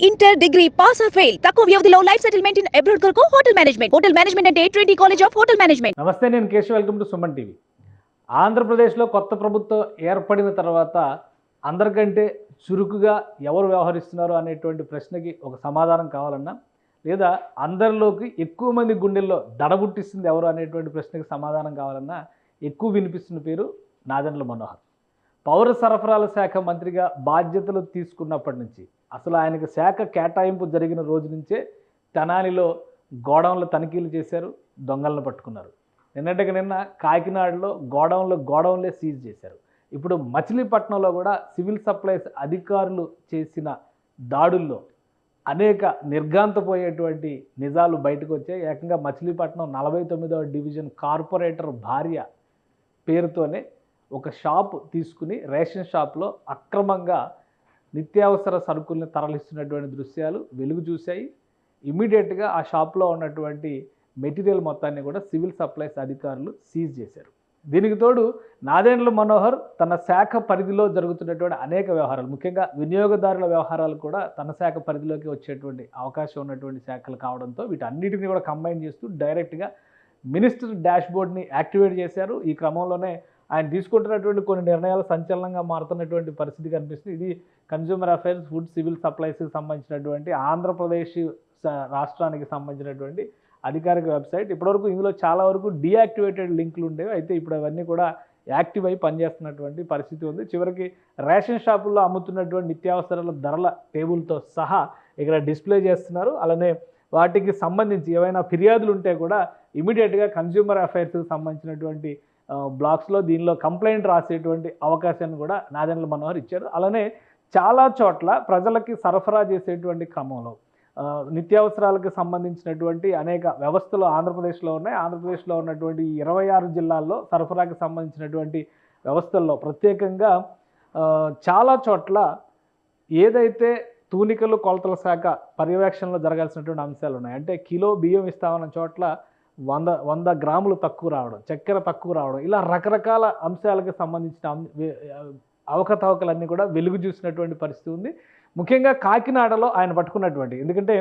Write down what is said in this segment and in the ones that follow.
Inter degree pass or fail తక్కువ వ్యవధిలో life settlement in abroad కొరకు హోటల్ మేనేజ్మెంట్ హోటల్ మేనేజ్మెంట్ అంటే twenty college of hotel management నమస్తే నేను Keshav. Welcome to Suman TV ఆంధ్రప్రదేశ్లో కొత్త ప్రభుత్వం ఏర్పడిన తర్వాత అందరికంటే చురుకుగా ఎవరు వ్యవహరిస్తున్నారు అనేటువంటి ప్రశ్నకి ఒక సమాధానం కావాలన్నా లేదా అందరిలోకి ఎక్కువ మంది గుండెల్లో దడబుట్టిస్తుంది ఎవరు అనేటువంటి ప్రశ్నకి సమాధానం కావాలన్నా ఎక్కువ వినిపిస్తున్న పేరు నాదెండ్ల మనోహర్. పౌర సరఫరాల శాఖ మంత్రిగా బాధ్యతలు తీసుకున్నప్పటి నుంచి అసలు ఆయనకు శాఖ కేటాయింపు జరిగిన రోజు నుంచే తెనాలిలో గోడౌన్లో తనిఖీలు చేశారు దొంగలను పట్టుకున్నారు. నిన్నటికి నిన్న కాకినాడలో గోడౌన్లో గోడౌన్లే సీజ్ చేశారు. ఇప్పుడు మచిలీపట్నంలో కూడా సివిల్ సప్లైస్ అధికారులు చేసిన దాడుల్లో అనేక నిర్గాంతపోయేటువంటి నిజాలు బయటకు వచ్చాయి ఏకంగా మచిలీపట్నం నలభై తొమ్మిదవ డివిజన్ కార్పొరేటర్ భార్య పేరుతోనే ఒక షాప్ తీసుకుని రేషన్ షాప్లో అక్రమంగా నిత్యావసర సరుకుల్ని తరలిస్తున్నటువంటి దృశ్యాలు వెలుగు చూశాయి. ఇమీడియట్గా ఆ షాప్లో ఉన్నటువంటి మెటీరియల్ మొత్తాన్ని కూడా సివిల్ సప్లైస్ అధికారులు సీజ్ చేశారు. దీనికి తోడు నాదేండ్ల మనోహర్ తన శాఖ పరిధిలో జరుగుతున్నటువంటి అనేక వ్యవహారాలు ముఖ్యంగా వినియోగదారుల వ్యవహారాలు కూడా తన శాఖ పరిధిలోకి వచ్చేటువంటి అవకాశం ఉన్నటువంటి శాఖలు కావడంతో వీటన్నిటిని కూడా కంబైన్ చేస్తూ డైరెక్ట్గా మినిస్టర్ డాష్బోర్డ్ని యాక్టివేట్ చేశారు. ఈ క్రమంలోనే ఆయన తీసుకుంటున్నటువంటి కొన్ని నిర్ణయాలు సంచలనంగా మారుతున్నటువంటి పరిస్థితి కనిపిస్తుంది. ఇది కన్జ్యూమర్ అఫైర్స్ ఫుడ్ సివిల్ సప్లైస్కి సంబంధించినటువంటి ఆంధ్రప్రదేశ్ రాష్ట్రానికి సంబంధించినటువంటి అధికారిక వెబ్సైట్. ఇప్పటివరకు ఇందులో చాలా వరకు డీయాక్టివేటెడ్ లింకులు ఉండేవి. అయితే ఇప్పుడు అవన్నీ కూడా యాక్టివ్ అయి పనిచేస్తున్నటువంటి పరిస్థితి ఉంది. చివరికి రేషన్ షాపుల్లో అమ్ముతున్నటువంటి నిత్యావసరాల ధరల టేబుల్తో సహా ఇక్కడ డిస్ప్లే చేస్తున్నారు. అలానే వాటికి సంబంధించి ఏవైనా ఫిర్యాదులు ఉంటే కూడా ఇమీడియట్గా కన్జ్యూమర్ అఫైర్స్కి సంబంధించినటువంటి బ్లాక్స్లో దీనిలో కంప్లైంట్ రాసేటువంటి అవకాశాన్ని కూడా నాదెండ్ల మనోహర్ ఇచ్చారు. అలానే చాలా చోట్ల ప్రజలకి సరఫరా చేసేటువంటి క్రమంలో నిత్యావసరాలకు సంబంధించినటువంటి అనేక వ్యవస్థలు ఆంధ్రప్రదేశ్లో ఉన్నాయి. ఆంధ్రప్రదేశ్లో ఉన్నటువంటి ఇరవై ఆరు జిల్లాల్లో సరఫరాకి సంబంధించినటువంటి వ్యవస్థల్లో ప్రత్యేకంగా చాలా చోట్ల ఏదైతే తూనికలు కొలతల శాఖ పర్యవేక్షణలో జరగాల్సినటువంటి అంశాలు ఉన్నాయి. అంటే కిలో బియ్యం ఇస్తామన్న చోట్ల వంద వంద గ్రాములు తక్కువ రావడం చక్కెర తక్కువ రావడం ఇలా రకరకాల అంశాలకు సంబంధించిన అం- అవకతవకలన్నీ కూడా వెలుగు చూసినటువంటి పరిస్థితి ఉంది. ముఖ్యంగా కాకినాడలో ఆయన పట్టుకున్నటువంటి ఎందుకంటే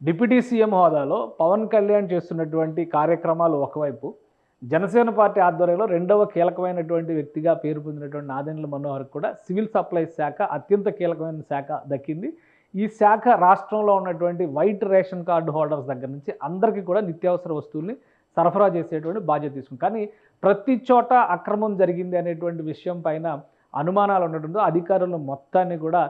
డిప్యూటీ సీఎం హోదాలో పవన్ కళ్యాణ్ చేస్తున్నటువంటి కార్యక్రమాలు ఒకవైపు జనసేన పార్టీ ఆధ్వర్యంలో రెండవ కీలకమైనటువంటి వ్యక్తిగా పేరు పొందినటువంటి నాదెండ్ల మనోహర్ కూడా సివిల్ సప్లైస్ శాఖ అత్యంత కీలకమైన శాఖ దక్కింది. ఈ శాఖ రాష్ట్రంలో ఉన్నటువంటి వైట్ రేషన్ కార్డు హోల్డర్స్ దగ్గర నుంచి అందరికీ కూడా నిత్యావసర వస్తువుల్ని సరఫరా చేసేటువంటి బాధ్యత తీసుకుంది. కానీ ప్రతి చోట అక్రమం జరిగింది అనేటువంటి విషయం పైన అనుమానాలు ఉండటంతో అధికారులు మొత్తాన్ని కూడా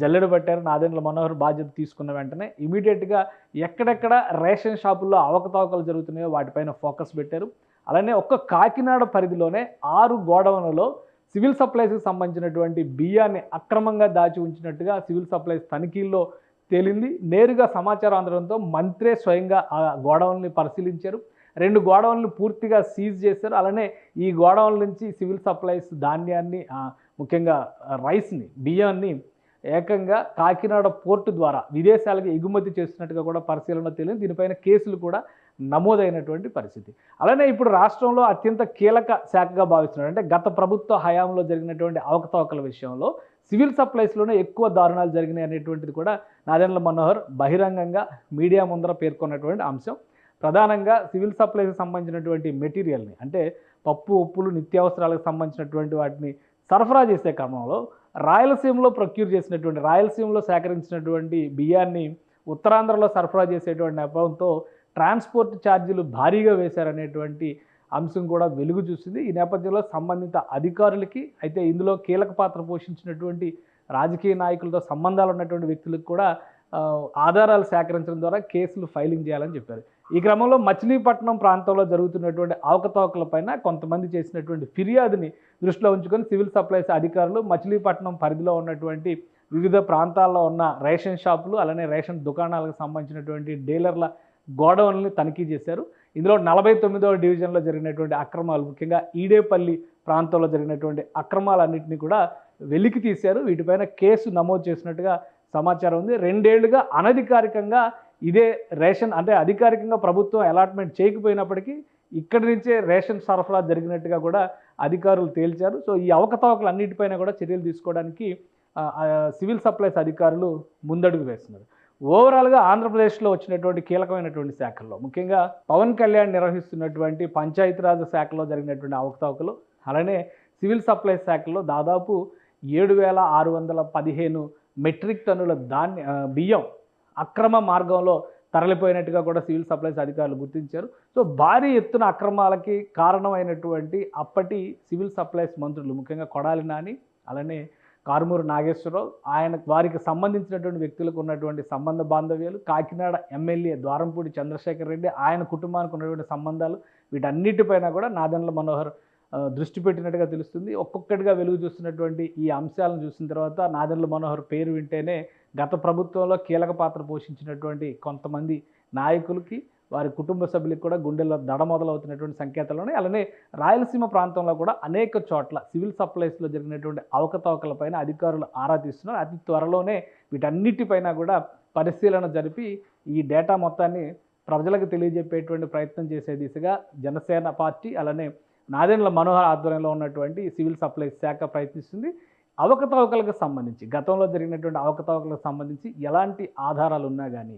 జల్లెడ పట్టారు. నాదెండ్ల మనోహర్ బాధ్యత తీసుకున్న వెంటనే ఇమీడియట్గా ఎక్కడెక్కడ రేషన్ షాపుల్లో అవకతవకలు జరుగుతున్నాయో వాటిపైన ఫోకస్ పెట్టారు. అలానే ఒక్క కాకినాడ పరిధిలోనే ఆరు గోడౌన్లలో సివిల్ సప్లైస్కి సంబంధించినటువంటి బియ్యాన్ని అక్రమంగా దాచి ఉంచినట్టుగా సివిల్ సప్లైస్ తనిఖీల్లో తేలింది. నేరుగా సమాచారం అందడంతో మంత్రే స్వయంగా ఆ గోడౌన్ని పరిశీలించారు. రెండు గోడౌన్లు పూర్తిగా సీజ్ చేశారు. అలానే ఈ గోడౌన్ల నుంచి సివిల్ సప్లైస్ ధాన్యాన్ని ముఖ్యంగా రైస్ని బియ్యాన్ని ఏకంగా కాకినాడ పోర్టు ద్వారా విదేశాలకు ఎగుమతి చేస్తున్నట్టుగా కూడా పరిశీలన తెలియదు దీనిపైన కేసులు కూడా నమోదైనటువంటి పరిస్థితి. అలానే ఇప్పుడు రాష్ట్రంలో అత్యంత కీలక శాఖగా భావిస్తున్నారు అంటే గత ప్రభుత్వ హయాంలో జరిగినటువంటి అవకతవకల విషయంలో సివిల్ సప్లైస్లోనే ఎక్కువ దారుణాలు జరిగినాయి అనేటువంటిది కూడా నాదెండ్ల మనోహర్ బహిరంగంగా మీడియా ముందర పేర్కొన్నటువంటి అంశం. ప్రధానంగా సివిల్ సప్లైస్కి సంబంధించినటువంటి మెటీరియల్ని అంటే పప్పు ఉప్పులు నిత్యావసరాలకు సంబంధించినటువంటి వాటిని సరఫరా చేసే క్రమంలో రాయలసీమలో ప్రొక్యూర్ చేసినటువంటి రాయలసీమలో సేకరించినటువంటి బియ్యాన్ని ఉత్తరాంధ్రలో సరఫరా చేసేటువంటి నెపంతో ట్రాన్స్పోర్ట్ ఛార్జీలు భారీగా వేశారనేటువంటి అంశం కూడా వెలుగు చూసింది. ఈ నేపథ్యంలో సంబంధిత అధికారులకి అయితే ఇందులో కీలక పాత్ర పోషించినటువంటి రాజకీయ నాయకులతో సంబంధాలు ఉన్నటువంటి వ్యక్తులకు కూడా ఆధారాలు సేకరించడం ద్వారా కేసులు ఫైలింగ్ చేయాలని చెప్పారు. ఈ క్రమంలో మచిలీపట్నం ప్రాంతంలో జరుగుతున్నటువంటి అవకతవకలపైన కొంతమంది చేసినటువంటి ఫిర్యాదుని దృష్టిలో ఉంచుకొని సివిల్ సప్లైస్ అధికారులు మచిలీపట్నం పరిధిలో ఉన్నటువంటి వివిధ ప్రాంతాల్లో ఉన్న రేషన్ షాపులు అలానే రేషన్ దుకాణాలకు సంబంధించినటువంటి డీలర్ల గోడౌన్లని తనిఖీ చేశారు. ఇందులో నలభై తొమ్మిదవ డివిజన్లో జరిగినటువంటి అక్రమాలు ముఖ్యంగా ఈడేపల్లి ప్రాంతంలో జరిగినటువంటి అక్రమాలన్నింటినీ కూడా వెలికి తీశారు. వీటిపైన కేసు నమోదు చేసినట్టుగా సమాచారం ఉంది. రెండేళ్ళుగా అనధికారికంగా ఇదే రేషన్ అంటే అధికారికంగా ప్రభుత్వం అలాట్మెంట్ చేయకపోయినప్పటికీ ఇక్కడి నుంచే రేషన్ సరఫరా జరిగినట్టుగా కూడా అధికారులు తేల్చారు. సో ఈ అవకతవకలు అన్నిటిపైన కూడా చర్యలు తీసుకోవడానికి సివిల్ సప్లైస్ అధికారులు ముందడుగు వేస్తున్నారు. ఓవరాల్గా ఆంధ్రప్రదేశ్లో వచ్చినటువంటి కీలకమైనటువంటి శాఖల్లో ముఖ్యంగా పవన్ కళ్యాణ్ నిర్వహిస్తున్నటువంటి పంచాయతీరాజ్ శాఖలో జరిగినటువంటి అవకతవకలు అలానే సివిల్ సప్లైస్ శాఖలో దాదాపు ఏడు వేల ఆరు వందల పదిహేను మెట్రిక్ టన్నుల ధాన్య బియ్యం అక్రమ మార్గంలో తరలిపోయినట్టుగా కూడా సివిల్ సప్లైస్ అధికారులు గుర్తించారు. సో భారీ ఎత్తున అక్రమాలకి కారణమైనటువంటి అప్పటి సివిల్ సప్లైస్ మంత్రులు ముఖ్యంగా కొడాలి నాని అలానే కారుమూరు నాగేశ్వరరావు ఆయన వారికి సంబంధించినటువంటి వ్యక్తులకు ఉన్నటువంటి సంబంధ బాంధవ్యాలు కాకినాడ ఎమ్మెల్యే ద్వారంపూడి చంద్రశేఖర్ రెడ్డి ఆయన కుటుంబానికి ఉన్నటువంటి సంబంధాలు వీటన్నిటిపైన కూడా నాదన్ల మనోహర్ దృష్టి పెట్టినట్టుగా తెలుస్తుంది. ఒక్కొక్కటిగా వెలుగు చూస్తున్నటువంటి ఈ అంశాలను చూసిన తర్వాత నాదన్ల మనోహర్ పేరు వింటేనే గత ప్రభుత్వంలో కీలక పాత్ర పోషించినటువంటి కొంతమంది నాయకులకి వారి కుటుంబ సభ్యులకు కూడా గుండెల్లో దడ మొదలవుతున్నటువంటి సంకేతాలు ఉన్నాయి అలానే రాయలసీమ ప్రాంతంలో కూడా అనేక చోట్ల సివిల్ సప్లైస్లో జరిగినటువంటి అవకతవకలపైన అధికారులు ఆరా తీస్తున్నారు. అతి త్వరలోనే వీటన్నిటిపైన కూడా పరిశీలన జరిపి ఈ డేటా మొత్తాన్ని ప్రజలకు తెలియజెప్పేటువంటి ప్రయత్నం చేసే దిశగా జనసేన పార్టీ అలానే నాదెండ్ల మనోహర్ ఆధ్వర్యంలో ఉన్నటువంటి సివిల్ సప్లైస్ శాఖ ప్రయత్నిస్తుంది. అవకతవకలకు సంబంధించి గతంలో జరిగినటువంటి అవకతవకలకు సంబంధించి ఎలాంటి ఆధారాలు ఉన్నా కానీ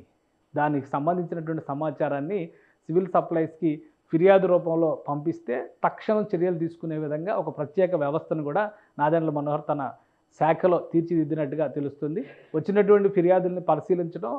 దానికి సంబంధించినటువంటి సమాచారాన్ని సివిల్ సప్లైస్కి ఫిర్యాదు రూపంలో పంపిస్తే తక్షణం చర్యలు తీసుకునే విధంగా ఒక ప్రత్యేక వ్యవస్థను కూడా నాదెండ్ల మనోహర్ తన శాఖలో తీర్చిదిద్దినట్టుగా తెలుస్తుంది. వచ్చినటువంటి ఫిర్యాదుల్ని పరిశీలించడం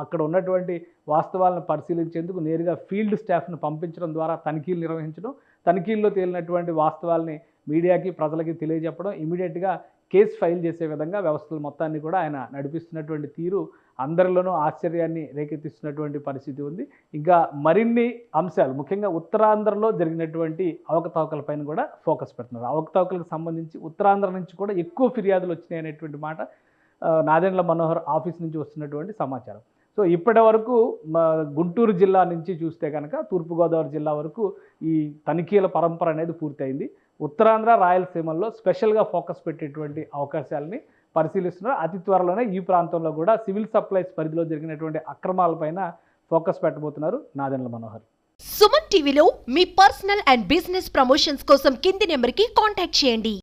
అక్కడ ఉన్నటువంటి వాస్తవాలను పరిశీలించేందుకు నేరుగా ఫీల్డ్ స్టాఫ్ను పంపించడం ద్వారా తనిఖీలు నిర్వహించడం తనిఖీల్లో తేలినటువంటి వాస్తవాల్ని మీడియాకి ప్రజలకి తెలియజెప్పడం ఇమీడియట్గా కేసు ఫైల్ చేసే విధంగా వ్యవస్థలు మొత్తాన్ని కూడా ఆయన నడిపిస్తున్నటువంటి తీరు అందరిలోనూ ఆశ్చర్యాన్ని రేకెత్తిస్తున్నటువంటి పరిస్థితి ఉంది. ఇంకా మరిన్ని అంశాలు ముఖ్యంగా ఉత్తరాంధ్రలో జరిగినటువంటి అవకతవకలపైన కూడా ఫోకస్ పెడుతున్నారు. అవకతవకలకు సంబంధించి ఉత్తరాంధ్ర నుంచి కూడా ఎక్కువ ఫిర్యాదులు వచ్చినాయి అనేటువంటి మాట ఆ, నాదెండ్ల మనోహర్ ఆఫీస్ నుంచి వస్తున్నటువంటి సమాచారం. సో ఇప్పటి వరకు మా గుంటూరు జిల్లా నుంచి చూస్తే కనుక తూర్పుగోదావరి జిల్లా వరకు ఈ తనిఖీల పరంపర అనేది పూర్తయింది. ఉత్తరాంధ్ర రాయలసీమల్లో స్పెషల్గా ఫోకస్ పెట్టేటువంటి అవకాశాలని పరిశీలిస్తున్నారు. అతి త్వరలోనే ఈ ప్రాంతంలో కూడా సివిల్ సప్లైస్ పరిధిలో జరిగినటువంటి అక్రమాలపైన ఫోకస్ పెట్టబోతున్నారు నాదెండ్ల మనోహర్. సుమన్ టీవీలో మీ పర్సనల్ అండ్ బిజినెస్ ప్రమోషన్స్ కోసం కింది నెంబర్కి కాంటాక్ట్ చేయండి.